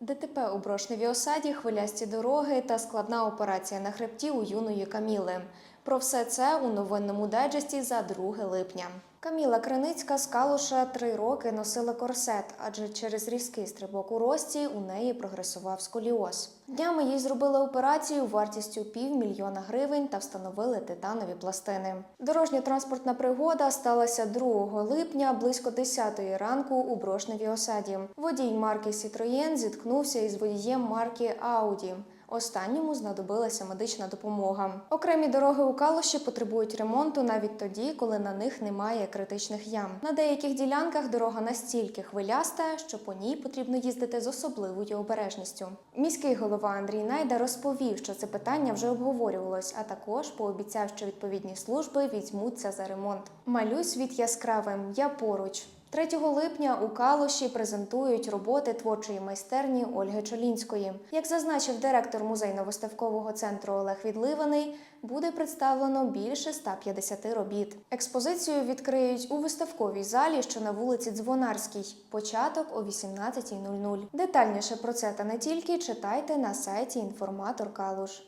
ДТП у Брошневій осаді, хвилясті дороги та складна операція на хребті у юної Каміли. Про все це у новинному дайджесті за 2 липня. Каміла Криницька з Калуша три роки носила корсет, адже через різкий стрибок у рості у неї прогресував сколіоз. Днями їй зробили операцію вартістю півмільйона гривень та встановили титанові пластини. Дорожньо-транспортна пригода сталася 2 липня близько 10-ї ранку у Брошневій осаді. Водій марки Citroën зіткнувся із водієм марки Audi. Останньому знадобилася медична допомога. Окремі дороги у Калуші потребують ремонту навіть тоді, коли на них немає критичних ям. На деяких ділянках дорога настільки хвиляста, що по ній потрібно їздити з особливою обережністю. Міський голова Андрій Найда розповів, що це питання вже обговорювалось, а також пообіцяв, що відповідні служби візьмуться за ремонт. Малюй світ яскравим. Я поруч. 3 липня у Калуші презентують роботи творчої майстерні Ольги Чолінської. Як зазначив директор музейно-виставкового центру Олег Відливаний, буде представлено більше 150 робіт. Експозицію відкриють у виставковій залі, що на вулиці Дзвонарській. Початок о 18.00. Детальніше про це та не тільки читайте на сайті Інформатор Калуш.